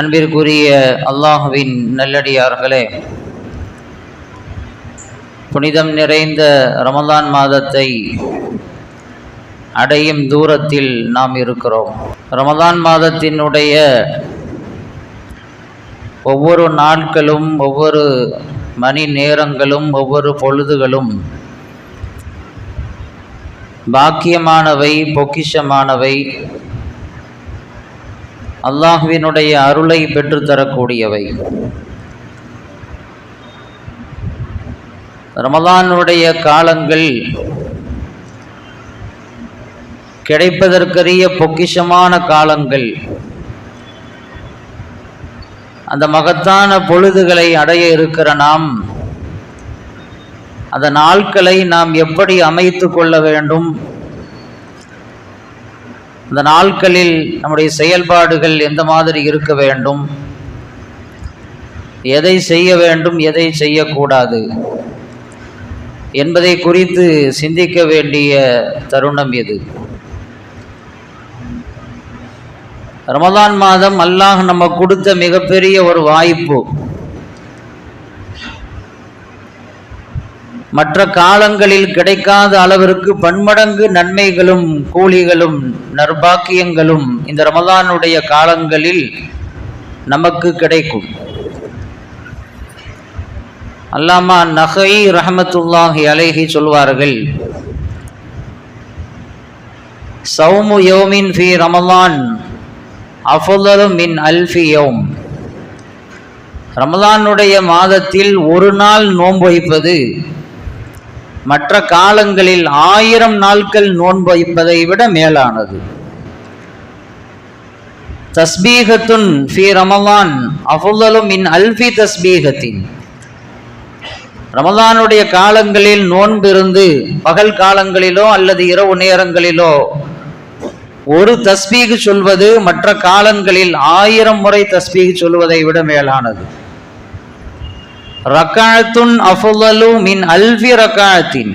அன்பிற்குரிய அல்லாஹுவின் நல்லடியார்களே புனிதம் நிறைந்த ரமலான் மாதத்தை அடையும் தூரத்தில் நாம் இருக்கிறோம். ரமலான் மாதத்தினுடைய ஒவ்வொரு நாட்களும் ஒவ்வொரு மணி நேரங்களும் ஒவ்வொரு பொழுதுகளும் பாக்கியமானவை பொக்கிஷமானவை. அல்லாஹுவினுடைய அருளை பெற்றுத்தரக்கூடியவை. ரமலானுடைய காலங்கள் கிடைப்பதற்கரிய பொக்கிஷமான காலங்கள். அந்த மகத்தான பொழுதுகளை அடைய இருக்கிற நாம் அந்த நாட்களை நாம் எப்படி அமைத்து கொள்ள வேண்டும்? இந்த நாட்களில் நம்முடைய செயல்பாடுகள் எந்த மாதிரி இருக்க வேண்டும்? எதை செய்ய வேண்டும் எதை செய்யக்கூடாது? என்பதை குறித்து சிந்திக்க வேண்டிய தருணம் இது. ரமதான் மாதம் அல்லாஹ் நம்ம கொடுத்த மிகப்பெரிய ஒரு வாய்ப்பு. மற்ற காலங்களில் கிடைக்காத அளவிற்கு பன்மடங்கு நன்மைகளும் கூலிகளும் நற்பாக்கியங்களும் இந்த ரமதானுடைய காலங்களில் நமக்கு கிடைக்கும். அல்லாமா நகை ரஹமத்துல்லாஹி அலைஹி சொல்வார்கள் சௌமு யோமின் ஃபி ரமலான் அஃபலு மின் அல்ஃபி யோம். ரமலானுடைய மாதத்தில் ஒரு நாள் நோன்பு வைப்பது மற்ற காலங்களில் ஆயிரம் நாட்கள் நோன்பு வைப்பதை விட மேலானது. தஸ்பீகத்துன் ஃபி ரமலான் அஃபுதலும் இன் அல்ஃபி தஸ்பீகத்தின். ரமலானுடைய காலங்களில் நோன்பு இருந்து பகல் காலங்களிலோ அல்லது இரவு நேரங்களிலோ ஒரு தஸ்பீகு சொல்வது மற்ற காலங்களில் ஆயிரம் முறை தஸ்பீகு சொல்வதை விட மேலானது. ரக்காத்துன் அஃபுல்லலு மின் அல்வி ரக்காத்தின்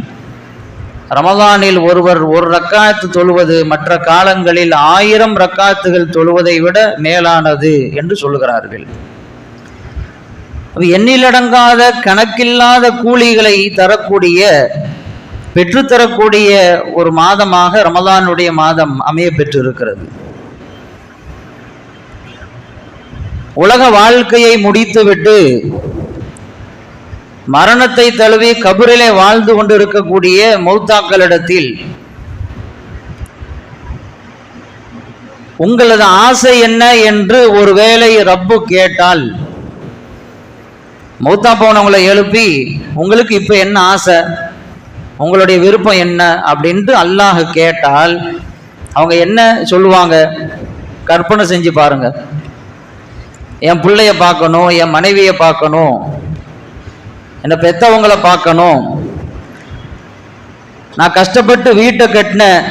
ரமதானில் ஒருவர் ஒரு ரக்காத்து தொழுவது மற்ற காலங்களில் ஆயிரம் ரக்காத்துகள் தொழுவதை விட மேலானது என்று சொல்லுகிறார்கள். எண்ணிலடங்காத கணக்கில்லாத கூலிகளை தரக்கூடிய பெற்றுத்தரக்கூடிய ஒரு மாதமாக ரமதானுடைய மாதம் அமைய பெற்றிருக்கிறது. உலக வாழ்க்கையை முடித்துவிட்டு மரணத்தை தழுவி கபரிலே வாழ்ந்து கொண்டிருக்கக்கூடிய மௌத்தாக்களிடத்தில் உங்களது ஆசை என்ன என்று ஒருவேளை ரப்பு கேட்டால் மௌத்தா போனவங்களை எழுப்பி உங்களுக்கு இப்போ என்ன ஆசை? உங்களுடைய விருப்பம் என்ன? அப்படின்ட்டு அல்லாஹ் கேட்டால் அவங்க என்ன சொல்லுவாங்க? கற்பனை செஞ்சு பாருங்க. என் பிள்ளைய பார்க்கணும் என் மனைவியை பார்க்கணும். என்னை பெத்தவங்களை பார்க்கணும். நான் கஷ்டப்பட்டு வீட்டை கட்டினேன்.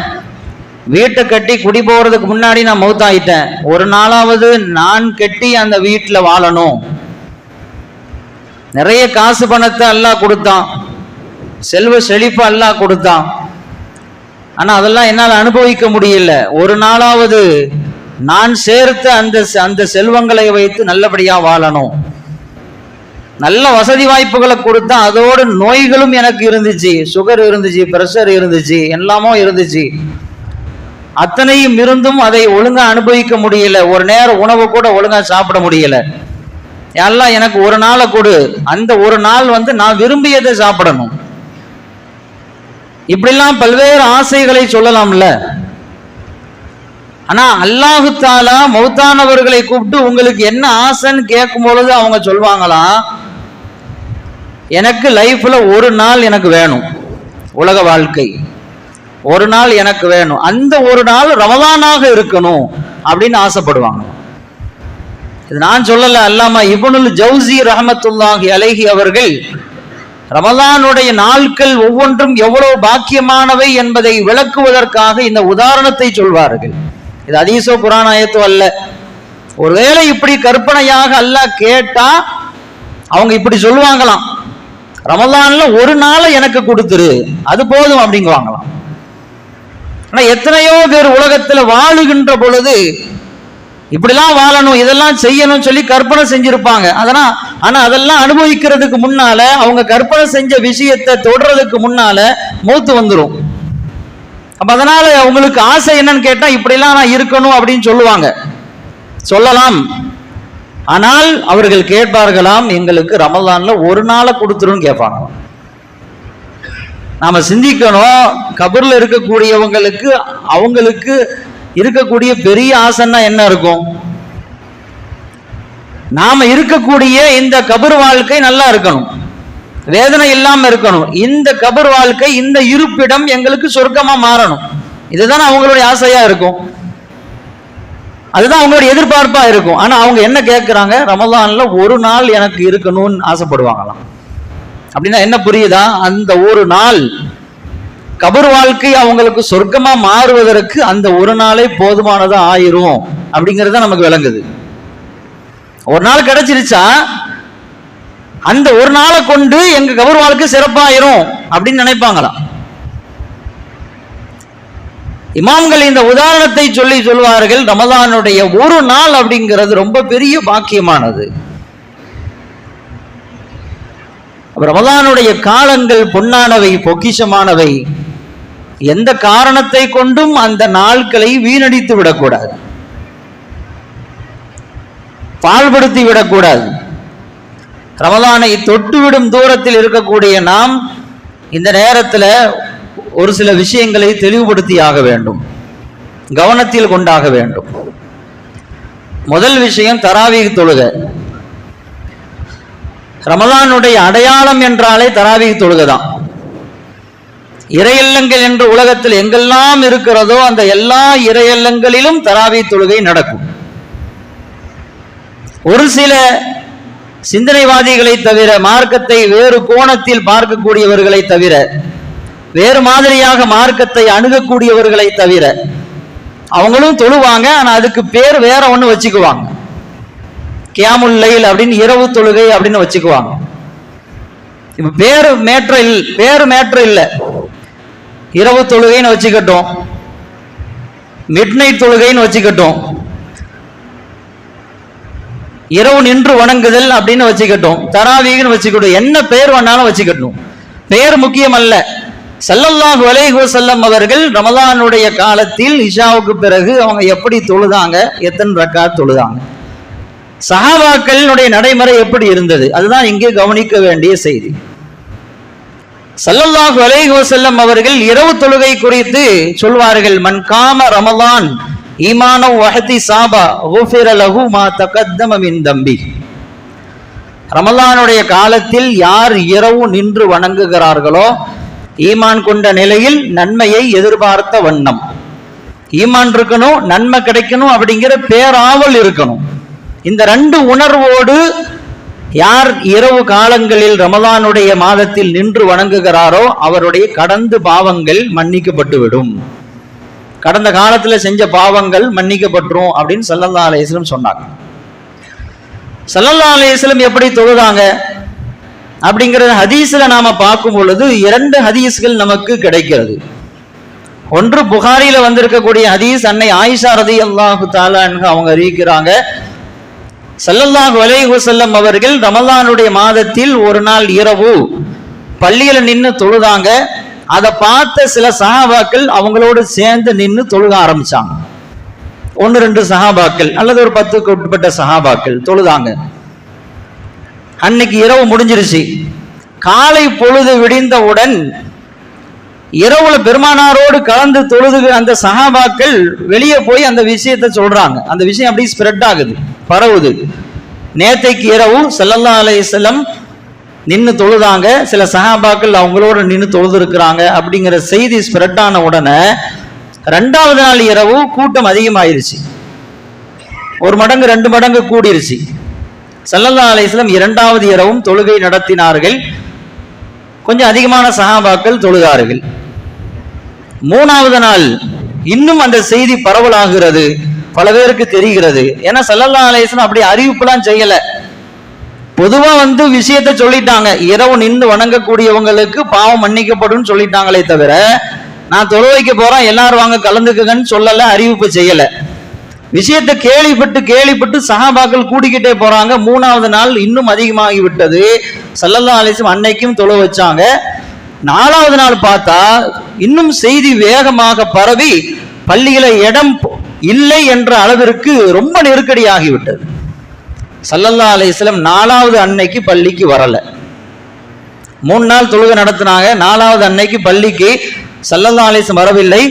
வீட்டை கட்டி குடி போகிறதுக்கு முன்னாடி நான் மௌத்தாயிட்டேன். ஒரு நாளாவது நான் கட்டி அந்த வீட்டில் வாழணும். நிறைய காசு பணத்தை எல்லாம் கொடுத்தான். செல்வ செழிப்பு எல்லாம் கொடுத்தான். ஆனால் அதெல்லாம் என்னால் அனுபவிக்க முடியல. ஒரு நாளாவது நான் சேர்த்த அந்த அந்த செல்வங்களை வைத்து நல்லபடியாக வாழணும். நல்ல வசதி வாய்ப்புகளை கொடுத்தா அதோடு நோய்களும் எனக்கு இருந்துச்சு சுகர் இருந்துச்சு ப்ரெஷர் இருந்துச்சு எல்லாமோ இருந்துச்சு. அத்தனையும் இருந்தும் அதை ஒழுங்கா அனுபவிக்க முடியல. ஒரு நேரம் உணவு கூட ஒழுங்கா சாப்பிட முடியல. எல்லாம் எனக்கு ஒரு நாளை கொடு. அந்த ஒரு நாள் வந்து நான் விரும்பியதை சாப்பிடணும். இப்படிலாம் பல்வேறு ஆசைகளை சொல்லலாம்ல. ஆனா அல்லாஹு தாலா மௌத்தானவர்களை கூப்பிட்டு உங்களுக்கு என்ன ஆசைன்னு கேட்கும் பொழுது அவங்க சொல்லுவாங்களாம் எனக்கு லைஃப்பில் ஒரு நாள் எனக்கு வேணும். உலக வாழ்க்கை. ஒரு நாள் எனக்கு வேணும். அந்த ஒரு நாள் ரமதானாக இருக்கணும் அப்படின்னு ஆசைப்படுவாங்க. இது நான் சொல்லலை அல்லாமா இபனுல் ஜவுசி ரஹமத்துல்லாஹி அலைஹி அவர்கள் ரமதானுடைய நாட்கள் ஒவ்வொன்றும் எவ்வளவு பாக்கியமானவை என்பதை விளக்குவதற்காக இந்த உதாரணத்தை சொல்வார்கள். இது அதீசோ புராணாயத்தோ அல்ல. ஒருவேளை இப்படி கற்பனையாக அல்லாஹ் கேட்டா அவங்க இப்படி சொல்லுவாங்களாம். ரமலான்ல ஒரு நாளை எனக்கு கொடுத்துரு. அது போதும் அப்படிங்குவாங்களாம். ஆனா எத்தனையோ பேர் உலகத்துல வாழுகின்ற பொழுது இப்படிலாம் வாழணும் இதெல்லாம் செய்யணும்னு சொல்லி கற்பனை செஞ்சிருப்பாங்க. அதனா ஆனா அதெல்லாம் அனுபவிக்கிறதுக்கு முன்னால அவங்க கற்பனை செஞ்ச விஷயத்தை தொடுறதுக்கு முன்னால மூத்து வந்துடும் அப்ப அதனால அவங்களுக்கு ஆசை என்னன்னு கேட்டா இப்படிலாம் நான் இருக்கணும் அப்படின்னு சொல்லுவாங்க. சொல்லலாம். ஆனால் அவர்கள் கேட்பார்களாம் எங்களுக்கு ரமதான்ல ஒரு நாளை கொடுத்துரும் கேட்பாங்க. நாம சிந்திக்கணும் கபர்ல இருக்கக்கூடியவங்களுக்கு அவங்களுக்கு இருக்கக்கூடிய பெரிய ஆசைன்னா என்ன இருக்கும்? நாம இருக்கக்கூடிய இந்த கபர் வாழ்க்கை நல்லா இருக்கணும். வேதனை இல்லாம இருக்கணும். இந்த கபர் வாழ்க்கை இந்த இருப்பிடம் எங்களுக்கு சொர்க்கமா மாறணும். இதுதான் அவங்களுடைய ஆசையா இருக்கும். அதுதான் அவங்களோட எதிர்பார்ப்பா இருக்கும். ஆனா அவங்க என்ன கேட்கிறாங்க ரமலான்ல ஒரு நாள் எனக்கு இருக்கணும்னு ஆசைப்படுவாங்களாம். அப்படின்னா என்ன புரியுதா? அந்த ஒரு நாள் கபர் வாழ்க்கை அவங்களுக்கு சொர்க்கமா மாறுவதற்கு அந்த ஒரு நாளே போதுமானதா ஆயிரும். அப்படிங்கறத நமக்கு விளங்குது. ஒரு நாள் கிடைச்சிருச்சா? அந்த ஒரு நாளை கொண்டு எங்க கபர் வாழ்க்கை சிறப்பாயிரும் அப்படின்னு நினைப்பாங்களாம். இமாம்கள் இந்த உதாரணத்தை சொல்லி சொல்வார்கள் ரமதானுடைய ஒரு நாள் அப்படிங்கிறது ரொம்ப பெரிய பாக்கியமானது. ரமதானுடைய காலங்கள் பொன்னானவை பொக்கிஷமானவை. எந்த காரணத்தை கொண்டும் அந்த நாட்களை வீணடித்து விடக்கூடாது. பால்படுத்தி விடக்கூடாது. ரமதானை தொட்டுவிடும் தூரத்தில் இருக்கக்கூடிய நாம் இந்த நேரத்தில் ஒரு சில விஷயங்களை தெளிவுபடுத்தியாக வேண்டும். கவனத்தில் கொண்டாக வேண்டும். முதல் விஷயம் தராவீக தொழுக. ரமதானுடைய அடையாளம் என்றாலே தராவீக தொழுகதான். இறையல்லங்கள் என்று உலகத்தில் எங்கெல்லாம் இருக்கிறதோ அந்த எல்லா இறையல்லங்களிலும் தராவி தொழுகை நடக்கும். ஒரு சில சிந்தனைவாதிகளை தவிர மார்க்கத்தை வேறு கோணத்தில் பார்க்கக்கூடியவர்களை தவிர வேறு மாதிரியாக மார்க்கத்தை அணுகக்கூடியவர்களை தவிர அவங்களும் தொழுவாங்க ஆனா அதுக்கு பேர் வேற ஒண்ணு வச்சுக்குவாங்க. கியாமுல் லைல் அப்படின்னு இரவு தொழுகை அப்படின்னு வச்சுக்குவாங்க. இப்போ பேரு மேற்ற இல் பேரு மேற்ற இல்லை. இரவு தொழுகைன்னு வச்சுக்கட்டும். Mid night தொழுகைன்னு வச்சுக்கட்டும். இரவு நின்று வணங்குதல் அப்படின்னு வச்சுக்கட்டும். தராவீகன்னு வச்சுக்கட்டும். என்ன பெயர் வேணாலும் வச்சுக்கட்டும். பெயர் முக்கியம் அல்ல செல்லல்லாஹ் அலைஹு செல்லம் அவர்கள் ரமதானுடைய காலத்தில் இஷாவுக்கு பிறகு அவங்க எப்படி தொழுதாங்க? எத்தனை ரக்கா தொழுதாங்க? சஹாபாக்களினுடைய நடைமுறை எப்படி இருந்தது? அதுதான் இங்கே கவனிக்க வேண்டிய செய்தி. சல்லல்லாஹ் வலைகோ செல்லம் அவர்கள் இரவு தொழுகை குறித்து சொல்வார்கள் மன்காம ரமலான் ஈமான வஹதி சாபா குஃபிர மா தகத்தம தம்பி. ரமலானுடைய காலத்தில் யார் இரவு நின்று வணங்குகிறார்களோ ஈமான் கொண்ட நிலையில் நன்மையை எதிர்பார்த்த வண்ணம். ஈமான் இருக்கணும் நன்மை கிடைக்கணும் அப்படிங்கிற பேராவல் இருக்கணும். இந்த ரெண்டு உணர்வோடு யார் இரவு காலங்களில் ரமதானுடைய மாதத்தில் நின்று வணங்குகிறாரோ அவருடைய கடந்த பாவங்கள் மன்னிக்கப்பட்டுவிடும். கடந்த காலத்தில் செஞ்ச பாவங்கள் மன்னிக்கப்பட்டுரும் அப்படின்னு சல்லல்லா அலையம் சொன்னாங்க. சல்லல்லா அலையம் எப்படி தொழுதாங்க? அப்படிங்கிற ஹதீஸ்ல நாம பார்க்கும் பொழுது இரண்டு ஹதீஸ்கள் நமக்கு கிடைக்கிறது. ஒன்று புகாரியில வந்திருக்கக்கூடிய ஹதீஸ் அன்னை ஆயிஷா ரதி அல்லாஹு தாலான்னு அவங்க அறிவிக்கிறாங்க. சல்லல்லாஹ் வலை செல்லம் அவர்கள் ரமலானுடைய மாதத்தில் ஒரு நாள் இரவு பள்ளியில நின்று தொழுதாங்க. அதை பார்த்த சில சகாபாக்கள் அவங்களோடு சேர்ந்து நின்று தொழுக ஆரம்பிச்சாங்க. ஒன்று ரெண்டு சகாபாக்கள் அல்லது ஒரு பத்துக்கு உட்பட்ட சகாபாக்கள் தொழுதாங்க. அன்னைக்கு இரவு முடிஞ்சிருச்சு. காலை பொழுது விடிந்தவுடன் இரவுல பெருமானாரோடு கலந்து தொழுது அந்த சகாபாக்கள் வெளியே போய் அந்த விஷயத்தை சொல்றாங்க. அந்த விஷயம் அப்படியே ஸ்ப்ரெட் ஆகுது பரவுது. நேத்தைக்கு இரவு செல்லல்லா அலையம் நின்று தொழுதாங்க. சில சகாபாக்கள் அவங்களோட நின்று தொழுதுருக்குறாங்க அப்படிங்கிற செய்தி ஸ்ப்ரெட் ஆன உடனே ரெண்டாவது நாள் இரவு கூட்டம் அதிகமாயிருச்சு. ஒரு மடங்கு ரெண்டு மடங்கு கூடிருச்சு. சல்லல்லா அலிஸ்லம் இரண்டாவது இரவும் தொழுகை நடத்தினார்கள். கொஞ்சம் அதிகமான சகாபாக்கள் தொழுகார்கள் மூணாவது நாள் இன்னும் அந்த செய்தி பரவலாகிறது. பல பேருக்கு தெரிகிறது. ஏன்னா சல்லல்லா அலிஸ்லம் அப்படி அறிவிப்புலாம் செய்யல. பொதுவா வந்து விஷயத்த சொல்லிட்டாங்க. இரவு நின்று வணங்கக்கூடியவங்களுக்கு பாவம் மன்னிக்கப்படும் சொல்லிட்டாங்களே தவிர நான் தொழுகைக்கு போறேன் எல்லாரும் வாங்க கலந்துக்குங்கன்னு சொல்லல அறிவிப்பு செய்யலை. விஷயத்தை கேள்விப்பட்டு கேள்விப்பட்டு சஹாபாக்கள் கூடிக்கிட்டே போறாங்க. மூணாவது நாள் இன்னும் அதிகமாகி விட்டது. சல்லல்லா அலிஸ்லம் அன்னைக்கும் தொழ வச்சாங்க. நாலாவது நாள் பார்த்தா இன்னும் செய்தி வேகமாக பரவி பள்ளியில இடம் இல்லை என்ற அளவிற்கு ரொம்ப நெருக்கடியாகிவிட்டது சல்லல்லா அலிஸ்லம் நாலாவது அன்னைக்கு பள்ளிக்கு வரல. மூணு நாள் தொழுகை நடத்தினாங்க. நாலாவது அன்னைக்கு பள்ளிக்கு சல்லல்லா அலிஸ்லம் வரவில்லை.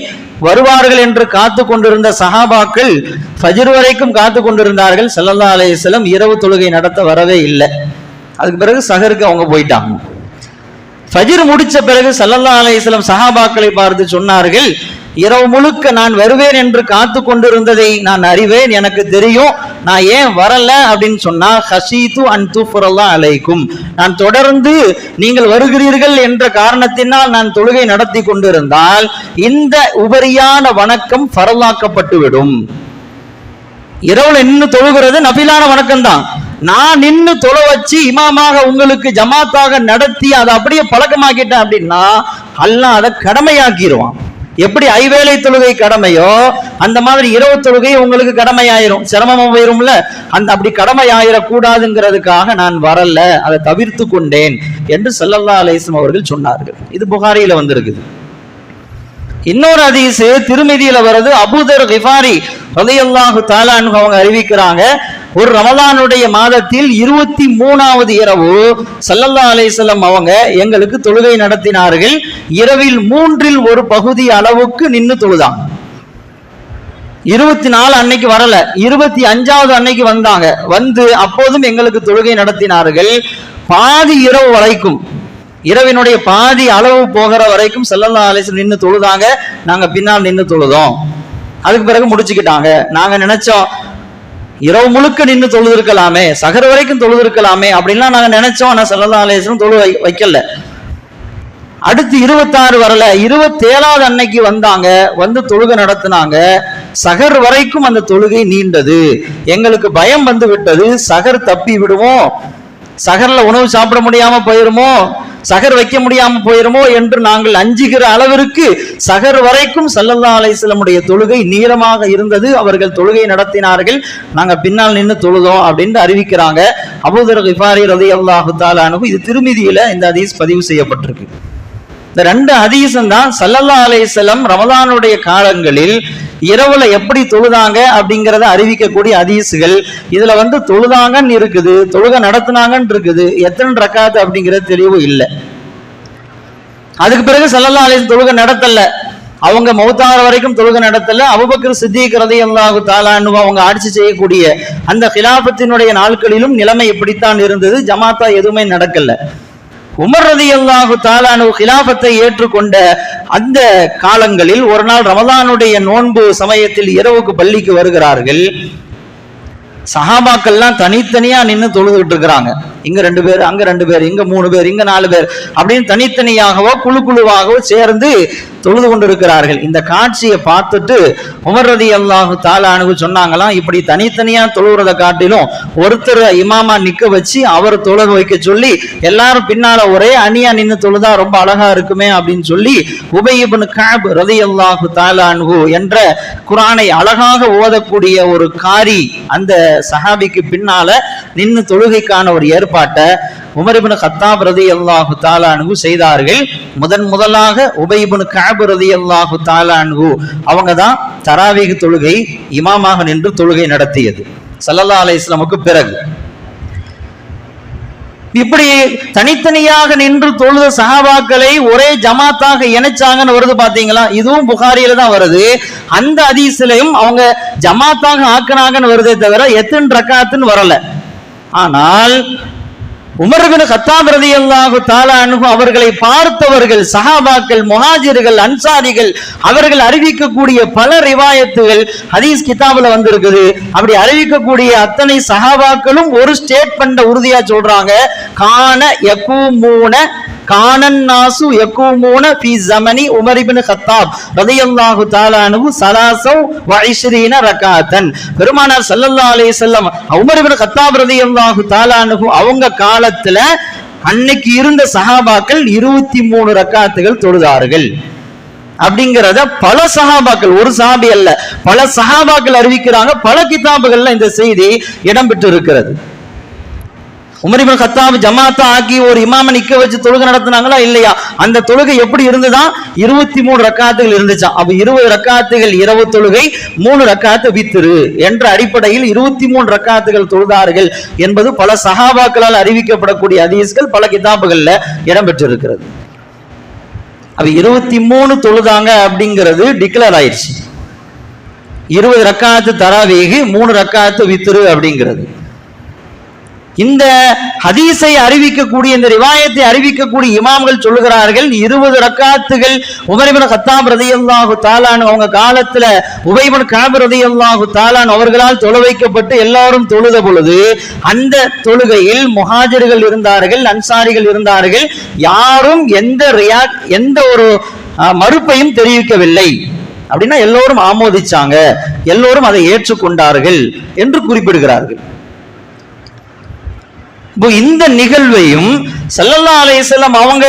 வருவார்கள் என்று காத்து கொண்டிருந்த சஹாபாக்கள் ஃபஜிர் வரைக்கும் காத்து கொண்டிருந்தார்கள். சல்லல்லா அலையம் இரவு தொழுகை நடத்த வரவே இல்லை. அதுக்கு பிறகு சஹருக்கு அவங்க போயிட்டாங்க. ஃபஜிர் முடிச்ச பிறகு சல்லல்லா அலையம் சஹாபாக்களை பார்த்து சொன்னார்கள் இரவு முழுக்க நான் வருவேன் என்று காத்து கொண்டிருந்ததை நான் அறிவேன் எனக்கு தெரியும். நான் ஏன் வரல அப்படின்னு சொன்னா ஹசீது அன் தூஃபுரல்லா அலைக்கும். நான் தொடர்ந்து நீங்கள் வருகிறீர்கள் என்ற காரணத்தினால் நான் தொழுகை நடத்தி கொண்டிருந்தால் இந்த உபரியான வணக்கம் பரலாக்கப்பட்டுவிடும் இரவுல நின்று தொழுகிறது நபிலான வணக்கம் தான் நான் நின்று தொலை வச்சு இமாமாக உங்களுக்கு ஜமாத்தாக நடத்தி அதை அப்படியே பழக்கமாக்கிட்டேன் அப்படின்னா அல்லாஹ் அதை கடமையாக்கிடுவான் எப்படி ஐவேளை தொழுகை கடமையோ அந்த மாதிரி இரவு தொழுகை உங்களுக்கு கடமையாயிரும். சிரமமும் போயிரும்ல? அந்த அப்படி கடமையாயிடக்கூடாதுங்கிறதுக்காக நான் வரல அதை தவிர்த்து கொண்டேன் என்று சல்லல்லா அலிஸ்லம் அவர்கள் சொன்னார்கள். இது புகாரியில வந்திருக்குது. இன்னொரு அதிசு திருமதியில வருது அபுதர் கிஃபாரி ஹதையல்லாஹு தாலான்னு அவங்க அறிவிக்கிறாங்க ஒரு ரமதானுடைய மாதத்தில் இருபத்தி மூணாவது இரவு சல்லல்லா அலிசல்லம் அவங்க எங்களுக்கு தொழுகை நடத்தினார்கள். இரவில் மூன்றில் ஒரு பகுதி அளவுக்கு நின்று தொழுதான். இருபத்தி நாலு அன்னைக்கு வரல இருபத்தி அஞ்சாவது அன்னைக்கு வந்தாங்க. வந்து அப்போதும் எங்களுக்கு தொழுகை நடத்தினார்கள். பாதி இரவு வரைக்கும் இரவினுடைய பாதி அளவு போகிற வரைக்கும் செல்லல்லா அலிசன் நின்று தொழுதாங்க. நாங்க பின்னால் நின்று தொழுதோம். அதுக்கு பிறகு முடிச்சுக்கிட்டாங்க. நாங்க நினைச்சோம் இரவு முழுக்க நின்று தொழுது இருக்கலாமே சகர் வரைக்கும் தொழுது இருக்கலாமே அப்படின்லாம் நாங்க நினைச்சோம். ஆனா சரதா அலிசன் தொழு வை- வைக்கல. அடுத்து இருபத்தாறு வரல. இருபத்தேழாவது அன்னைக்கு வந்தாங்க. வந்து தொழுகை நடத்தினாங்க. சகர் வரைக்கும் அந்த தொழுகை நீண்டது. எங்களுக்கு பயம் வந்து விட்டது. சகர் தப்பி விடுவோம். சகர்ல உணவு சாப்பிட முடியாம போயிருமோ? சகர் வைக்க முடியாம போயிருமோ என்று நாங்கள் அஞ்சுகிற அளவிற்கு சகர் வரைக்கும் சல்லல்லா அலைசலமுடைய தொழுகை நீளமாக இருந்தது. அவர்கள் தொழுகை நடத்தினார்கள். நாங்க பின்னால் நின்று தொழுதோம் அப்படின்னு அறிவிக்கிறாங்க. அபூதர் கிஃபாரி ரதி அல்லாஹு அன்ஹு இது திருமிதியில இந்த அதீஸ் பதிவு செய்யப்பட்டிருக்கு. இந்த ரெண்டு ஹதீஸும் தான் சல்லல்லா அலைஹிஸ்ஸலாம் ரமதானுடைய காலங்களில் இரவுல எப்படி தொழுதாங்க அப்படிங்கிறத அறிவிக்கக்கூடிய ஹதீஸுகள். இதுல வந்து தொழுதாங்கன்னு இருக்குது தொழுகை நடத்துனாங்கன்னு இருக்குது. எத்தனை ரக்காது அப்படிங்கிறது தெளிவு இல்லை. அதுக்கு பிறகு சல்லல்லா அலைஹி தொழுக நடத்தல. அவங்க மௌத்தார வரைக்கும் தொழுகை நடத்தல. அபுபக்கர் சித்திக் ரலியல்லாஹு தாலான்னு அவங்க ஆட்சி செய்யக்கூடிய அந்த கிலாபத்தினுடைய நாட்களிலும் நிலைமை இப்படித்தான் இருந்தது. ஜமாத்தா எதுவுமே நடக்கல. உமர் ரலியல்லாஹு தாலானு கிலாபத்தை ஏற்றுக்கொண்ட அந்த காலங்களில் ஒரு நாள் ரமதானுடைய நோன்பு சமயத்தில் இரவுக்கு பள்ளிக்கு வருகிறார்கள். சஹாபாக்கள்லாம் தனித்தனியா நின்று தொழுதுகிட்டு இருக்கிறாங்க. இங்க ரெண்டு பேர் அங்க ரெண்டு பேர் இங்க மூணு பேர் இங்க நாலு பேர் அப்படின்னு தனித்தனியாகவோ குழு குழுவாகவோ சேர்ந்து தொழுது கொண்டிருக்கிறார்கள். இந்த காட்சியை பார்த்துட்டு உமர் ரதி அல்லாஹு தாலானு சொன்னாங்களாம் இப்படி தனித்தனியா தொழுகிறத காட்டிலும் ஒருத்தர் இமாமா நிக்க வச்சு அவர் தொழுக வைக்க சொல்லி எல்லாரும் பின்னால ஒரே அணியா நின்று தொழுதா ரொம்ப அழகா இருக்குமே அப்படின்னு சொல்லி உபயபன் காப் ரதி அல்லாஹு தாலானு என்ற குரானை அழகாக ஓதக்கூடிய ஒரு காரி அந்த சஹாபிக்கு பின்னால நின்று தொழுகைக்கான ஒரு ஏற்பாட்டை உமரிபின் கத்தாப் ரதி அல்லாஹு தாலானு செய்தார்கள். முதன் முதலாக உபயிபுன் காபு ரதி அல்லாஹு தாலானு அவங்க தான் தராவீக தொழுகை இமாமாக நின்று தொழுகை நடத்தியது. சல்லல்லா அலைஹிஸ்ஸலாமுக்கு பிறகு. இப்படி தனித்தனியாக நின்று தொழுத சஹாபாக்களை ஒரே ஜமாத்தாக இணைச்சாங்கன்னு வருது பாத்தீங்களா? இதுவும் புகாரியில தான் வருது. அந்த அதிசலையும் அவங்க ஜமாத்தாக ஆக்கினாங்கன்னு வருதே தவிர எத்தன் ரக்காத்துன்னு வரல. ஆனால் உமர் பின் கத்தாப் ரலியல்லாஹு தாலானு அவர்களை பார்த்தவர்கள் சஹாபாக்கள் முஹாஜிர்கள் அன்சாரிகள் அவர்கள் அறிவிக்கக்கூடிய பல ரிவாயத்துகள் ஹதீஸ் கிதாபுல வந்திருக்குது. அப்படி அறிவிக்கக்கூடிய அத்தனை சஹாபாக்களும் ஒரு ஸ்டேட்மெண்ட உறுதியா சொல்றாங்க. கான யகூமூன கானன் நாசு யகூமூன ஃபி ஜமனி உமர் இப்னு கத்தாப் ரலியல்லாஹு தஆலா அன்ஹு சலாசவ் வ இஸ்ரீன ரகாத்தன். பெருமானார் ஸல்லல்லாஹு அலைஹி வஸல்லம் உமர் இப்னு கத்தாப் ரலியல்லாஹு தஆலா அவங்க காலத்துல அன்னைக்கு இருந்த சஹாபாக்கள் இருபத்தி மூணு ரக்காத்துகள் தொழுதார்கள். அப்படிங்கிறத பல சகாபாக்கள் ஒரு சஹாபி அல்ல பல சகாபாக்கள் அறிவிக்கிறாங்க பல கிதாபுகள்ல இந்த செய்தி இடம்பெற்று இருக்கிறது உமரிபுல் கத்தாப் ஜமாத்தா ஆக்கி ஒரு இமாம நிக்க வச்சு தொழுகை நடத்தினாங்களா இல்லையா? அந்த தொழுகை எப்படி இருந்துதான் இருபத்தி மூணு ரக்காத்துகள் இருந்துச்சாம் அப்ப இருபது ரக்காத்துகள் இரவு தொழுகை மூணு ரக்காத்து வித்திரு என்ற அடிப்படையில் இருபத்தி மூணு ரக்காத்துகள் தொழுதார்கள் என்பது பல சகாபாக்களால் அறிவிக்கப்படக்கூடிய ஹதீஸ்கள் பல கிதாபுகள்ல இடம்பெற்றிருக்கிறது. அப்ப இருபத்தி மூணு தொழுதாங்க அப்படிங்கிறது டிக்ளேர் ஆயிடுச்சு. இருபது ரக்காத்து தராவேகி மூணு ரக்காத்து வித்துரு அப்படிங்கிறது. இந்த ஹதீஸை அறிவிக்கக்கூடிய இந்த ரிவாயத்தை அறிவிக்கக்கூடிய இமாம்கள் சொல்லுகிறார்கள் இருபது ரக்காத்துகள் உமரிபன் கத்தாப் ரதியல்லாஹு தாலான் அவங்க காலத்துல உபைபன் காப் ரதியல்லாஹு தாலான் அவர்களால் தொழு வைக்கப்பட்டு எல்லாரும் தொழுத பொழுது அந்த தொழுகையில் முஹாஜர்கள் இருந்தார்கள் அன்சாரிகள் இருந்தார்கள் யாரும் எந்த ரியா எந்த ஒரு மறுப்பையும் தெரிவிக்கவில்லை. அப்படின்னா எல்லோரும் ஆமோதிச்சாங்க எல்லோரும் அதை ஏற்றுக்கொண்டார்கள் என்று குறிப்பிடுகிறார்கள். இந்த நிகழ்வையும் சல்லல்லா அலைஹிஸ்ஸலாம் அவங்க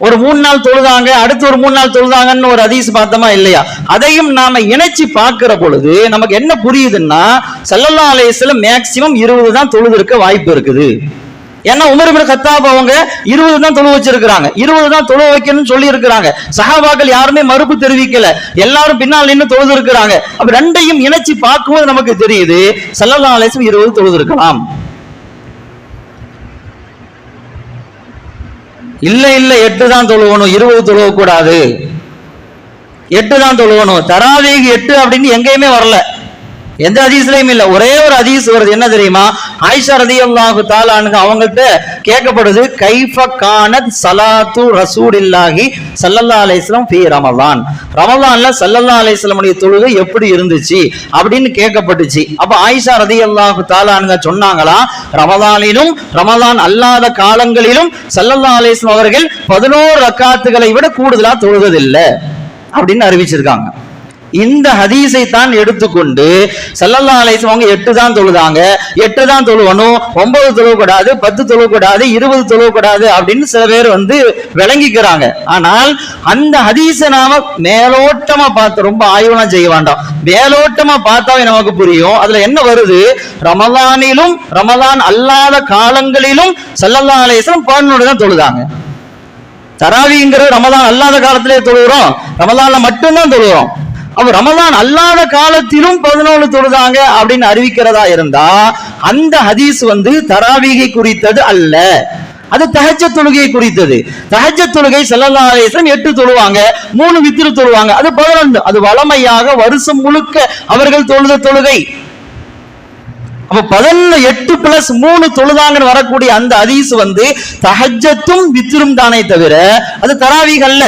ஒரு மூணு நாள் தொழுதாங்க அடுத்து ஒரு மூணு நாள் தொழுதாங்கன்னு ஒரு அதிசு பார்த்தோமா இல்லையா? அதையும் நாம இணைச்சு பார்க்கிற பொழுது நமக்கு என்ன புரியுதுன்னா சல்லல்லா அலைஹிஸ்ஸலாம் மேக்சிமம் இருபது தான் தொழுதிருக்க வாய்ப்பு இருக்குது. ஏன்னா உமர் கத்தாப் அவங்க இருபது தான் தொழு வச்சிருக்கிறாங்க. இருபது தான் தொழு வைக்கணும்னு சொல்லி இருக்கிறாங்க சஹாபாக்கள் யாருமே மறுப்பு தெரிவிக்கல. எல்லாரும் பின்னால் நின்று தொழுது இருக்கிறாங்க அப்ப ரெண்டையும் இணைச்சு பார்க்கும்போது நமக்கு தெரியுது சல்லல்லா அலைஹிஸ்ஸலாம் இருபது தொழுது இருக்கலாம் இல்லை இல்லை எட்டு தான் தொழுவணும் இருபது தொழுவக்கூடாது. எட்டு தான் தொழுவணும். தராவீகு எட்டு அப்படின்னு எங்கேயுமே வரல. எந்த ஹதீஸ்லயும் இல்ல. ஒரே ஒரு அதிசு வருது. என்ன தெரியுமா? ஆயிஷா ரதியல்லாஹு தாலானுங்க அவங்கள்ட்ட கேட்கப்படுது கைஃப கானத் சலாத்து ரசூல் இல்லாஹி சல்லல்லா அலிஸ்லாம் பி ரமலான். ரமலான்ல சல்லல்லா அலைஹி தொழுது தொழுகை எப்படி இருந்துச்சு அப்படின்னு கேட்கப்பட்டுச்சு. அப்ப ஆயிஷா ரதி அல்லாஹு தாலானுங்க சொன்னாங்களா ரமலானிலும் ரமலான் அல்லாத காலங்களிலும் சல்லல்லா அலிஸ்லாம் அவர்கள் பதினோரு ரக்காத்துகளை விட கூடுதலா தொழுவதில்லை அப்படின்னு அறிவிச்சிருக்காங்க. இந்த ஹதீஸை தான் எடுத்துக்கொண்டு செல்லல்லா அலைஸ் அவங்க எட்டு தான் தொழுதாங்க. எட்டு தான் தொழுவணும். ஒன்பது தொழுவக்கூடாது பத்து தொழுவக்கூடாது இருபது தொழுவக்கூடாது அப்படின்னு சில பேர் வந்து விளங்கிக்கிறாங்க. ஆனால் அந்த ஹதீஸை நாம மேலோட்டமா பார்த்து ரொம்ப ஆய்வுலாம் செய்ய வேண்டாம். மேலோட்டமா பார்த்தாவே நமக்கு புரியும். அதுல என்ன வருது? ரமலானிலும் ரமலான் அல்லாத காலங்களிலும் செல்லல்லா அலைஹி பதினொன்று தான் தொழுதாங்க. தராவிங்கிற ரமதான் அல்லாத காலத்திலே தொழுகிறோம். ரமதான்ல மட்டும்தான் தொழுகிறோம். அப்ப ரமலான் அல்லாத காலத்திலும் பதினோரு தொழுதாங்க அப்படின்னு அறிவிக்கிறதா இருந்தா அந்த ஹதீஸ் வந்து தராவிகை குறித்தது அல்ல. அது தகச்ச தொழுகையை குறித்தது. தஹஜ்ஜ தொழுகை ஸல்லல்லாஹு எட்டு தொழுவாங்க மூணு வித்திரு தொழுவாங்க. அது பதினொன்று அது வளமையாக வருஷம் முழுக்க அவர்கள் தொழுத தொழுகை. அப்ப பதினொன்று எட்டு பிளஸ் மூணு தொழுதாங்கன்னு வரக்கூடிய அந்த அதீசு வந்து தஹஜத்தும் வித்திரும் தானே தவிர அது தராவிகள் அல்ல.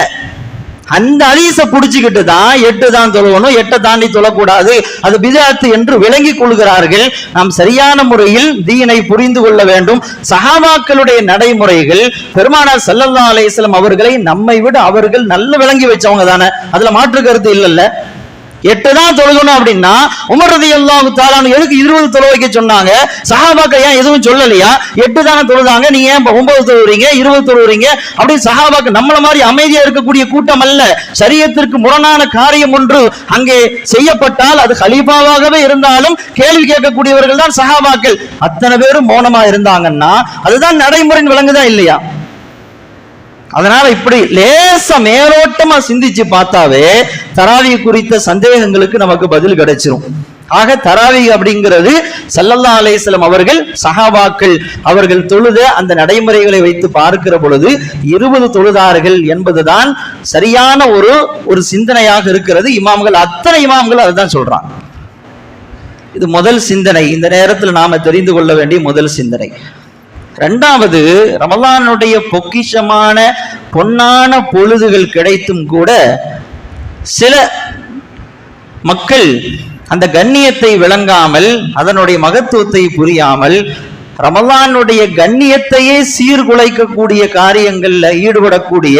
அந்த ஹதீஸ பிடிச்சிக்கிட்டு தான் எட்டு தான் தொழணும் எட்டை தாண்டி தொழக்கூடாது அது பிதாத்து என்று விளங்கிக் கொள்கிறார்கள். நாம் சரியான முறையில் தீனை புரிந்து கொள்ள வேண்டும். சஹாபாக்களுடைய நடைமுறைகள் பெருமானார் சல்லல்லா அலையம் அவர்களை நம்மை விட அவர்கள் நல்ல விளங்கி வச்சவங்க தானே அதுல மாற்று கருத்து இல்லைல்ல. எட்டு தான் தொழுகணும் அப்படின்னா உமர் எல்லாம் தாளானு எதுக்கு இருபது தொழு வைக்க சொன்னாங்க. சஹாபாக்கள் ஏன் எதுவும் சொல்லலையா? எட்டு தானே தொழுதாங்க நீங்க ஏன் ஒன்பது தொழுவுறீங்க இருபது தொழுவுறீங்க? அப்படின்னு சஹாபாக்கள் நம்மள மாதிரி அமைதியா இருக்கக்கூடிய கூட்டம் அல்ல. சரியத்திற்கு முரணான காரியம் ஒன்று அங்கே செய்யப்பட்டால் அது ஹலீஃபாவாகவே இருந்தாலும் கேள்வி கேட்கக்கூடியவர்கள் தான் சஹாபாக்கள். அத்தனை பேரும் மௌனமா இருந்தாங்கன்னா அதுதான் நடைமுறையின் விளங்குதா இல்லையா? அதனால இப்படி லேசா மேலோட்டமா சிந்திச்சு பார்த்தாவே தராவி குறித்த சந்தேகங்களுக்கு நமக்கு பதில் கிடைச்சிரும். ஆக தராவி அப்படிங்கிறது சல்லல்லா அலேஸ்லம் அவர்கள் சஹாபாக்கள் அவர்கள் தொழுத அந்த நடைமுறைகளை வைத்து பார்க்கிற பொழுது இருபது தொழுதார்கள் என்பதுதான் சரியான ஒரு ஒரு சிந்தனையாக இருக்கிறது. இமாம்கள் அத்தனை இமாம்கள் அதுதான் சொல்றாங்க. இது முதல் சிந்தனை. இந்த நேரத்தில் நாம தெரிந்து கொள்ள வேண்டிய முதல் சிந்தனை. ரெண்டாவது ரமலானுடைய பொக்கிஷமான பொன்னான பொழுதுகள் கிடைத்தும் கூட சில மக்கள் அந்த கண்ணியத்தை விளங்காமல் அதனுடைய மகத்துவத்தை புரியாமல் ரமலானுடைய கண்ணியத்தையே சீர்குலைக்கக்கூடிய காரியங்களில் ஈடுபடக்கூடிய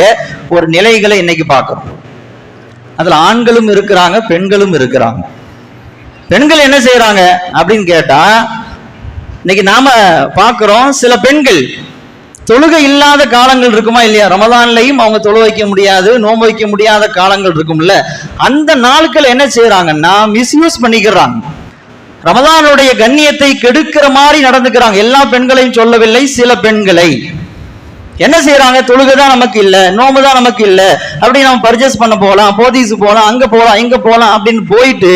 ஒரு நிலைகளை இன்னைக்கு பார்க்குறோம். அதில் ஆண்களும் இருக்கிறாங்க பெண்களும் இருக்கிறாங்க. பெண்கள் என்ன செய்யறாங்க அப்படின்னு கேட்டா இன்னைக்கு நாம பார்க்குறோம் சில பெண்கள் தொழுகை இல்லாத காலங்கள் இருக்குமா இல்லையா? ரமதான்லையும் அவங்க தொழு வைக்க முடியாது நோன்பு வைக்க முடியாத காலங்கள் இருக்கும்ல. அந்த நாட்கள் என்ன செய்யறாங்கன்னா மிஸ்யூஸ் பண்ணிக்கிறாங்க. ரமதானுடைய கண்ணியத்தை கெடுக்கிற மாதிரி நடந்துக்கிறாங்க. எல்லா பெண்களையும் சொல்லவில்லை சில பெண்களை. என்ன செய்யறாங்க தொழுகை தான் நமக்கு இல்லை நோம்பு தான் நமக்கு இல்லை. அப்படி நம்ம பர்ச்சேஸ் பண்ண போகலாம் போதீஸ் போகலாம் அங்க போகலாம் இங்க போகலாம் அப்படின்னு போயிட்டு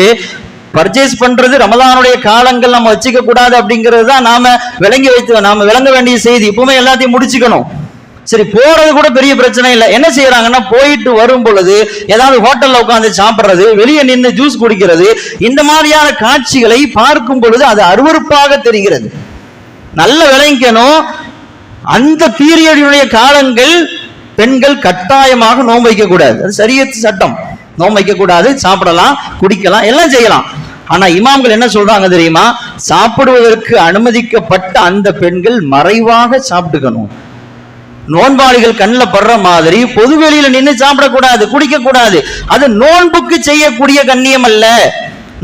பர்ச்சேஸ் பண்றது ரமதானுடைய காலங்கள் நம்ம வச்சுக்க கூடாது அப்படிங்கிறது தான் நாம விளங்கி வைத்து நாம விளங்க வேண்டிய செய்தி. இப்பவுமே எல்லாத்தையும் முடிச்சுக்கணும். சரி போறது கூட பெரிய பிரச்சனை இல்லை. என்ன செய்யறாங்கன்னா போயிட்டு வரும் பொழுது ஏதாவது ஹோட்டல்ல உட்காந்து சாப்பிடுறது வெளியே நின்று ஜூஸ் குடிக்கிறது இந்த மாதிரியான காட்சிகளை பார்க்கும் பொழுது அது அருவருப்பாக தெரிகிறது. நல்ல விளங்கணும் அந்த பீரியடினுடைய காலங்கள் பெண்கள் கட்டாயமாக நோன்பு வைக்கக்கூடாது. அது சரியத்து சட்டம். நோன்பு கூடாது சாப்பிடலாம் குடிக்கலாம் எல்லாம் செய்யலாம். ஆனா இமாம்கள் என்ன சொல்றாங்க தெரியுமா? சாப்பிடுவதற்கு அனுமதிக்கப்பட்ட அந்த பெண்கள் மறைவாக சாப்பிட்டுக்கணும். நோன்பாளிகள் கண்ணில் படுற மாதிரி பொது வெளியில நின்று சாப்பிடக்கூடாது குடிக்க கூடாது அது நோன்புக்கு செய்யக்கூடிய கண்ணியம் அல்ல.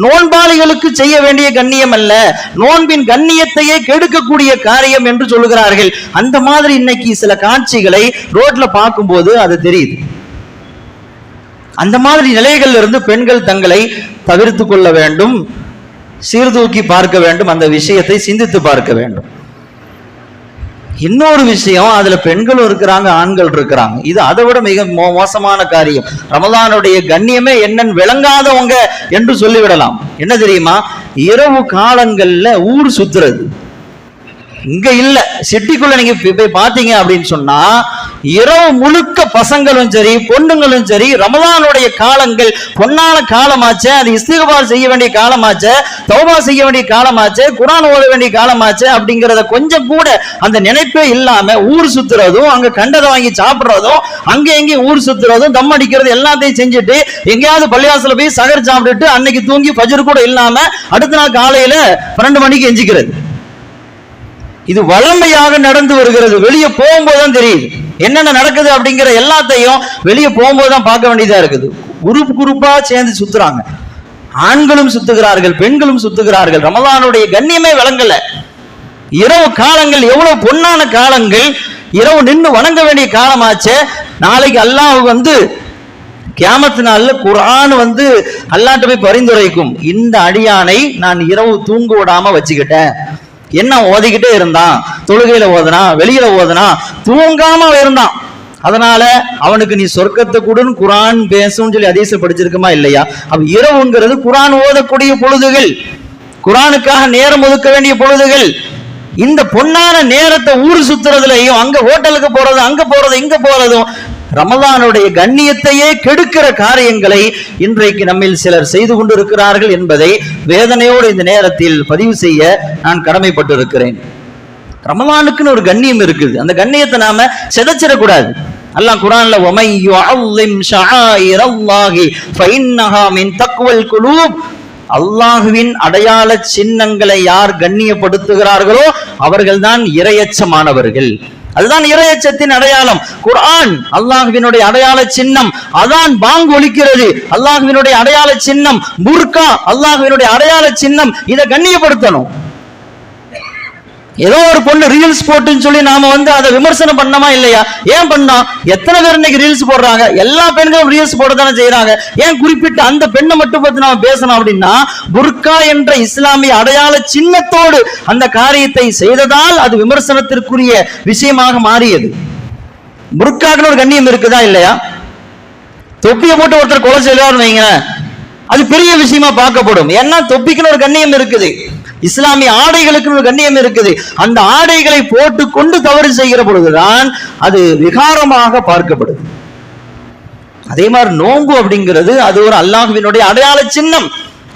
நோன்பாளிகளுக்கு செய்ய வேண்டிய கண்ணியம் அல்ல. நோன்பின் கண்ணியத்தையே கெடுக்கக்கூடிய காரியம் என்று சொல்லுகிறார்கள். அந்த மாதிரி இன்னைக்கு சில காட்சிகளை ரோட்ல பார்க்கும்போது அது தெரியுது. அந்த மாதிரி நிலைகள்ல இருந்து பெண்கள் தங்களை தவிர்த்து கொள்ள வேண்டும் சீர்தூக்கி பார்க்க வேண்டும் அந்த விஷயத்தை சிந்தித்து பார்க்க வேண்டும். இன்னொரு விஷயம் அதுல பெண்களும் இருக்கிறாங்க ஆண்கள் இருக்கிறாங்க. இது அதை விட மிக மோ- மோசமான காரியம். ரமதானுடைய கண்ணியமே என்னன்னு விளங்காதவங்க என்று சொல்லிவிடலாம். என்ன தெரியுமா? இரவு காலங்கள்ல ஊர் சுத்துறது. இங்க இல்ல. சிட்டிக்குள்ள நீங்க போய் பாத்தீங்க அப்படின்னு சொன்னா இரவு முழுக்க பசங்களும் சரி பொண்ணுங்களும் சரி ரமலானுடைய காலங்கள் பொன்னான காலமாச்சே அது இஸ்திகபார் செய்ய வேண்டிய காலமாச்சே தௌபா செய்ய வேண்டிய காலமாச்சே குரான் ஓத வேண்டிய காலமாச்சே அப்படிங்கறத கொஞ்சம் கூட அந்த நினைப்பே இல்லாம ஊர் சுத்துறதும் அங்க கண்டதை வாங்கி சாப்பிடுறதும் அங்க எங்கேயும் ஊர் சுத்துறதும் தம் அடிக்கிறது எல்லாத்தையும் செஞ்சுட்டு எங்கேயாவது பள்ளிவாசல போய் சகர் சாப்பிட்டுட்டு அன்னைக்கு தூங்கி ஃபஜர் கூட இல்லாம அடுத்த நாள் காலையில பன்னெண்டு மணிக்கு எஞ்சிக்கிறது. இது வளமையாக நடந்து வருகிறது. வெளியே போகும்போது தான் தெரியுது. என்னென்ன நடக்குது அப்படிங்கிற எல்லாத்தையும் வெளியே போகும்போது தான் பார்க்க வேண்டியதா இருக்குது. குரூப் குரூப்பா சேர்ந்து சுத்துறாங்க. ஆண்களும் சுத்துகிறார்கள் பெண்களும் சுத்துகிறார்கள். ரமலானுடைய கண்ணியமே விளங்கல. இரவு காலங்கள் எவ்வளவு பொன்னான காலங்கள். இரவு நின்று வணங்க வேண்டிய காலமாச்சே. நாளைக்கு அல்லாஹ் வந்து கேமத்து நாள்ல குரான் வந்து அல்லாட்ட போய் பரிந்துரைக்கும். இந்த அடியானை நான் இரவு தூங்க விடாம வச்சுக்கிட்டேன். என்ன ஓதிக்கிட்டே இருந்தான்? தொழுகையில ஓதுனா வெளியில ஓதுனா தூங்காம இருந்தான். அதனால அவனுக்கு நீ சொர்க்கத்தை கொடுன்னு குரான் பேசும் சொல்லி அதீச படிச்சிருக்குமா இல்லையா? அவன் இரவுங்கிறது குரான் ஓதக்கூடிய பொழுதுகள். குரானுக்காக நேரம் ஒதுக்க வேண்டிய பொழுதுகள். இந்த பொன்னான நேரத்தை ஊர் சுத்துறதுலையும் அங்க ஹோட்டலுக்கு போறது அங்க போறது இங்க போறதும் ரமலானுடைய கண்ணியத்தையே கெடுக்கிற காரியங்களை இன்றைக்கு நம்மில் சிலர் செய்து கொண்டிருக்கிறார்கள் என்பதை வேதனையோடு இந்த நேரத்தில் பதிவு செய்ய நான் கடமைப்பட்டிருக்கிறேன். ரமலானுக்குன்னு ஒரு கண்ணியம் இருக்குது. அந்த கண்ணியத்தை நாம செதைச்சிடக்கூடாது. அல்லாஹ் குரான்ல ஒமை யுஅல்லிம் ஷஆயிரல்லாஹி ஃபஇன்னஹா மின் தக்வல் குலூப். அல்லாஹுவின் அடையாள சின்னங்களை யார் கண்ணியப்படுத்துகிறார்களோ அவர்கள்தான் இரையச்சமானவர்கள். அதுதான் இரையச்சத்தின் அடையாளம். குர்ஆன் அல்லாஹுவினுடைய அடையாள சின்னம். அதான் பாங்கு ஒலிக்கிறது. அல்லாஹுவினுடைய அடையாள சின்னம். முர்கா அல்லாஹுவினுடைய அடையாள சின்னம். இதை கண்ணியப்படுத்தணும். ஏதோ ஒரு பொண்ணு ரீல்ஸ் போட்டுன்னு சொல்லி நாம வந்து அதை விமர்சனம் பண்ணமா இல்லையா? ஏன் பண்ணோம்? எத்தனை பேர் இன்னைக்கு ரீல்ஸ் போடுறாங்க? எல்லா பெண்களும் ரீல்ஸ் போட தானே செய்யறாங்க. ஏன் குறிப்பிட்ட அந்த பெண்ணை மட்டும் பத்தி நாம பேசணும் அப்படின்னா புர்கா என்ற இஸ்லாமிய அடையாள சின்னத்தோடு அந்த காரியத்தை செய்ததால் அது விமர்சனத்திற்குரிய விஷயமாக மாறியது. புர்காக்குன்னு ஒரு கண்ணியம் இருக்குதா இல்லையா? தொப்பியை போட்டு ஒருத்தர் கொலை செய்யறாருன்னு வைங்களேன். அது பெரிய விஷயமா பார்க்கப்படும். ஏன்னா தொப்பிக்குன்னு ஒரு கண்ணியம் இருக்குது. இஸ்லாமிய ஆடைகளுக்கு ஒரு கண்ணியம் இருக்குது. அந்த ஆடைகளை போட்டுக்கொண்டு தவறு செய்கிற பொழுதுதான் அது விகாரமாக பார்க்கப்படுது. அதே மாதிரி நோன்பு அப்படிங்கிறது அது ஒரு அல்லாஹுவினுடைய அடையாள சின்னம்.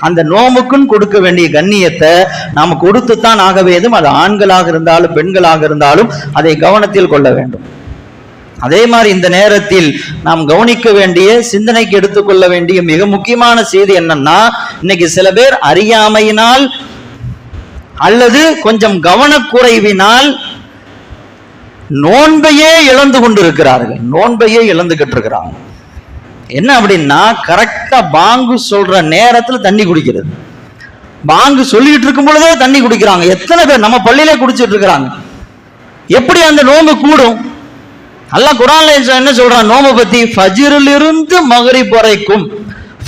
அந்த நோம்புக்குன்னு கொடுக்க வேண்டிய கண்ணியத்தை நாம் கொடுத்துத்தான் ஆக வேண்டும். அது ஆண்களாக இருந்தாலும் பெண்களாக இருந்தாலும் அதை கவனத்தில் கொள்ள வேண்டும். அதே மாதிரி இந்த நேரத்தில் நாம் கவனிக்க வேண்டிய சிந்தனைக்கு எடுத்துக்கொள்ள வேண்டிய மிக முக்கியமான செய்தி என்னன்னா இன்னைக்கு சில பேர் அறியாமையினால் அல்லது கொஞ்சம் கவனக்குறைவினால் நோன்பையே இழந்து கொண்டிருக்கிறார்கள். நோன்பையே இழந்துகிட்டு இருக்கிறாங்க. என்ன அப்படின்னா கரெக்டா பாங்கு சொல்ற நேரத்தில் தண்ணி குடிக்கிறது. பாங்கு சொல்லிட்டு இருக்கும் பொழுதே தண்ணி குடிக்கிறாங்க. எத்தனை பேர் நம்ம பள்ளியிலே குடிச்சிட்டு இருக்கிறாங்க. எப்படி அந்த நோம்பு கூடும்? அல்லாஹ் குரான்ல என்ன சொல்றான்? நோம்பை பத்தி ஃபஜிரிலிருந்து மகரிப் வரைக்கும்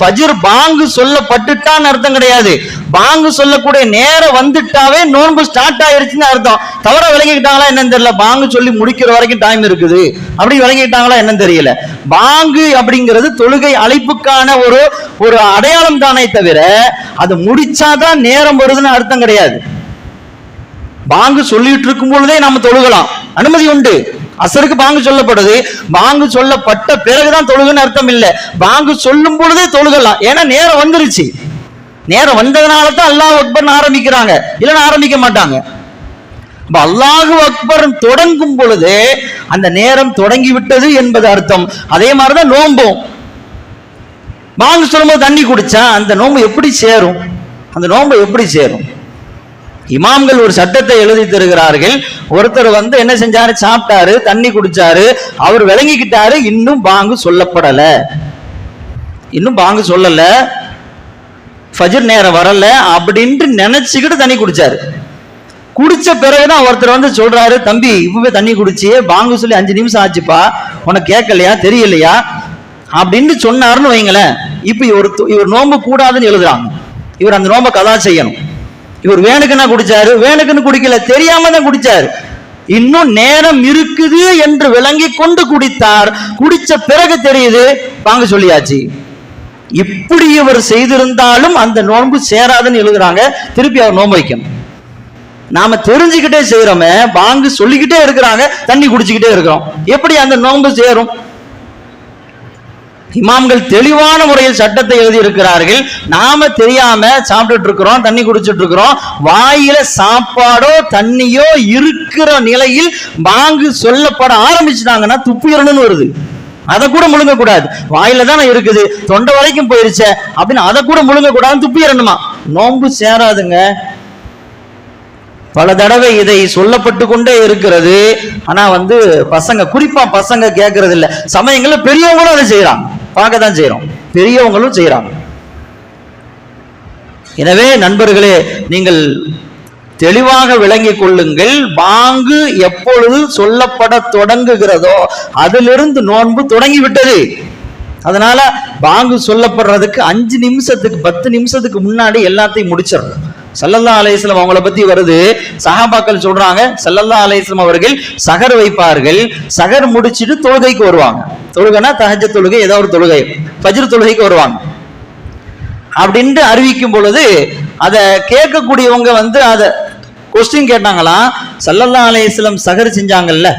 ஃபஜிர் பாங்கு சொல்லப்பட்டுட்டான்னு அர்த்தம் கிடையாது. பாங்கு சொல்லக்கூடிய நேரம் வந்துட்டாவே நோன்பு ஸ்டார்ட் ஆயிருச்சுன்னு அர்த்தம். தவற விளங்கிக்கிட்டாங்களா என்னன்னு தெரியல. பாங்கு சொல்லி முடிக்கிற வரைக்கும் டைம் இருக்குது. அப்படி விளங்கிக்கிட்டாங்களா என்னன்னு தெரியல. பாங்கு அப்படிங்கிறது தொழுகை அழைப்புக்கான ஒரு ஒரு அடையாளம் தானே தவிர அது முடிச்சாதான் நேரம் வருதுன்னு அர்த்தம் கிடையாது. பாங்கு சொல்லிட்டு இருக்கும் பொழுதே நம்ம தொழுகலாம். அனுமதி உண்டு. அசருக்கு பாங்கு சொல்லப்படுது. பாங்கு சொல்லப்பட்ட பிறகுதான் தொழுகுன்னு அர்த்தம் இல்ல. பாங்கு சொல்லும் பொழுதே தொழுகலாம். ஏன்னா நேரம் வந்துருச்சு. நேரம் வந்ததுனால தான் அல்லாஹ் அக்பர்னு ஆரம்பிக்கிறாங்க. இல்லைன்னா ஆரம்பிக்க மாட்டாங்க. அப்ப அல்லாஹு அக்பர் தொடங்கும் பொழுது அந்த நேரம் தொடங்கி விட்டது என்பது அர்த்தம். அதே மாதிரிதான் நோம்பும். பாங்கு சொல்லும்போது தண்ணி குடிச்சா அந்த நோம்பு எப்படி சேரும்? அந்த நோம்பு எப்படி சேரும்? இமாம்கள் ஒரு சட்டத்தை எழுதி தருகிறார்கள். ஒருத்தர் வந்து என்ன செஞ்சாரு? சாப்பிட்டாரு தண்ணி குடிச்சாரு. அவர் விளங்கிக்கிட்டாரு இன்னும் பாங்கு சொல்லப்படல. இன்னும் பாங்கு சொல்லல. ஃபஜர் நேரம் வரல. அப்படின்ட்டு நினைச்சுக்கிட்டு தண்ணி குடிச்சாரு. குடிச்ச பிறகுதான் ஒருத்தர் வந்து சொல்றாரு தம்பி இப்பவே தண்ணி குடிச்சியே பாங்கு சொல்லி அஞ்சு நிமிஷம் ஆச்சுப்பா. உனக்கு கேட்கலையா? தெரியலையா? அப்படின்னு சொன்னாருன்னு வைங்களேன். இப்ப இவர் இவர் நோம்பு கூடாதுன்னு எழுதுறாங்க. இவர் அந்த நோம்பை கதா செய்யணும். இவர் வேணுக்குன்னா குடிச்சாரு வேணுக்குன்னு குடிக்கல தெரியாம தான் குடிச்சாரு. இன்னும் நேரம் இருக்குது என்று விளங்கி கொண்டு குடித்தார். குடிச்ச பிறகு தெரியுது வாங்க சொல்லியாச்சு. இப்படி இவர் செய்திருந்தாலும் அந்த நோன்பு சேராதுன்னு எழுதுறாங்க. திருப்பி அவர் நோன்பு வைக்கணும். நாம தெரிஞ்சுக்கிட்டே செய்யறோமே பாங்கு சொல்லிக்கிட்டே இருக்கிறாங்க தண்ணி குடிச்சுக்கிட்டே இருக்கிறோம். எப்படி அந்த நோன்பு சேரும்? இமாம்கள் தெளிவான முறையில் சட்டத்தை எழுதி இருக்கிறார்கள் நாம தெரியாம சாப்பிட்டுட்டு இருக்கிறோம் தண்ணி குடிச்சிட்டு இருக்கிறோம் வாயில சாப்பாடோ தண்ணியோ இருக்கிற நிலையில் வாங்கு சொல்லப்பட ஆரம்பிச்சிட்டாங்கன்னா துப்பிடணும்னு வருது. அதை கூட முழுங்க கூடாது வாயில தானே இருக்குது. தொண்டை வரைக்கும் போயிருச்சே. அப்படின்னு அதை கூட முழுங்க கூடாதுன்னு துப்பிடணுமா நோன்பு சேராதுங்க. பல தடவை இதை சொல்லப்பட்டு கொண்டே இருக்கிறது. ஆனா வந்து பசங்க குறிப்பா பசங்க கேட்கறது இல்ல சமயங்கள்ல பெரியவங்களும் அதை செய்யறாங்க. பார்க்க தான் செய்யறோம் பெரியவங்களும் செய்யறாங்க எனவே நண்பர்களே நீங்கள் தெளிவாக விளங்கிக் கொள்ளுங்கள். பாங்கு எப்பொழுது சொல்லப்பட தொடங்குகிறதோ அதிலிருந்து நோன்பு தொடங்கி விட்டது அதனால பாங்கு சொல்லப்படுறதுக்கு அஞ்சு நிமிஷத்துக்கு பத்து நிமிஷத்துக்கு முன்னாடி எல்லாத்தையும் முடிச்சிடணும். சல்லல்லா அலையம் அவங்கள பத்தி வருது. சஹாபாக்கள் சொல்றாங்க சல்லல்லா அலையம் அவர்கள் சகர் வைப்பார்கள். சகர் முடிச்சிட்டு தொழுகைக்கு வருவாங்க. தொழுகைனா தகஜ தொழுகை ஏதோ ஒரு தொழுகை. பஜ்ர் தொழுகைக்கு வருவாங்க. அப்படின்ட்டு அறிவிக்கும் பொழுது அதை கேட்கக்கூடியவங்க வந்து அதை கொஸ்டின் கேட்டாங்களாம் சல்லல்லா அலையம் சகர் செஞ்சாங்கல்ல?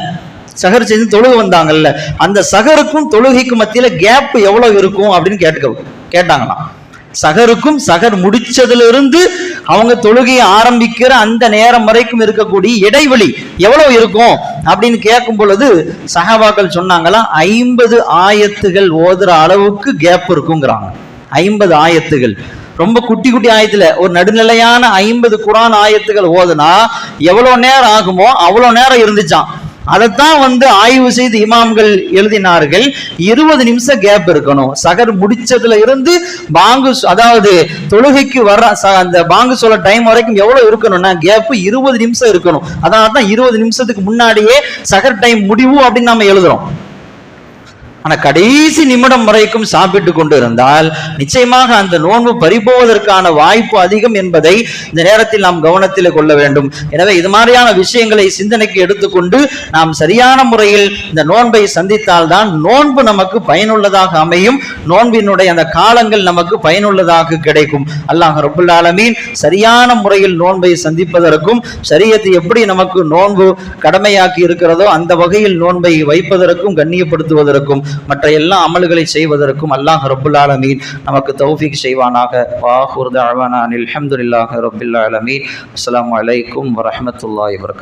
சகர் செஞ்சு தொழுகு வந்தாங்கல்ல? அந்த சகருக்கும் தொழுகைக்கும் மத்தியில கேப் எவ்வளவு இருக்கும் அப்படின்னு கேட்டுக்க கேட்டாங்களாம். சகருக்கும் சகர் முடிச்சதிலிருந்து அவங்க தொழுகையை ஆரம்பிக்கிற அந்த நேரம் வரைக்கும் இருக்கக்கூடிய இடைவெளி எவ்வளவு இருக்கும் அப்படின்னு கேட்கும் பொழுது சகாபாக்கள் சொன்னாங்களாம் ஐம்பது ஆயத்துகள் ஓதுற அளவுக்கு கேப் இருக்குங்கிறாங்க. ஐம்பது ஆயத்துகள். ரொம்ப குட்டி குட்டி ஆயத்துல ஒரு நடுநிலையான ஐம்பது குரான் ஆயத்துகள் ஓதுனா எவ்வளவு நேரம் ஆகுமோ அவ்வளவு நேரம் இருந்துச்சான் அதைத்தான் வந்து ஆய்வு செய்து இமாம்கள் எழுதினார்கள். இருபது நிமிஷம் கேப் இருக்கணும். சகர் முடிச்சதுல இருந்து பாங்கு அதாவது தொழுகைக்கு வர்ற அந்த பாங்கு சொல்ல டைம் வரைக்கும் எவ்வளவு இருக்கணும்னா கேப் இருபது நிமிஷம் இருக்கணும். அதனால தான் இருபது நிமிஷத்துக்கு முன்னாடியே சகர் டைம் முடிவு அப்படின்னு நம்ம எழுதுறோம். ஆனா கடைசி நிமிடம் வரைக்கும் சாப்பிட்டு கொண்டு இருந்தால் நிச்சயமாக அந்த நோன்பு பறிபோவதற்கான வாய்ப்பு அதிகம் என்பதை இந்த நேரத்தில் நாம் கவனத்தில் கொள்ள வேண்டும். எனவே இது மாதிரியான விஷயங்களை சிந்தனைக்கு எடுத்துக்கொண்டு நாம் சரியான முறையில் இந்த நோன்பை சந்தித்தால் தான் நோன்பு நமக்கு பயனுள்ளதாக அமையும். நோன்பினுடைய அந்த காலங்கள் நமக்கு பயனுள்ளதாக கிடைக்கும். அல்லாஹ் ரபுல் ஆலமீன் சரியான முறையில் நோன்பை சந்திப்பதற்கும் சரியத்தை எப்படி நமக்கு நோன்பு கடமையாக்கி இருக்கிறதோ அந்த வகையில் நோன்பை வைப்பதற்கும் கண்ணியப்படுத்துவதற்கும் மற்ற எல்லா அமல்களை செய்வதற்கும் அல்லாஹ் ரபுல் ஆலமீன் நமக்கு தௌஃபிக் செய்வானாக. வாஹூர் அல்ஹம்துலில்லாஹ் ரபுல் ஆலமீன். அஸ்லாம் வலைக்கும் வரமத்துல்லாஹி வரகாத்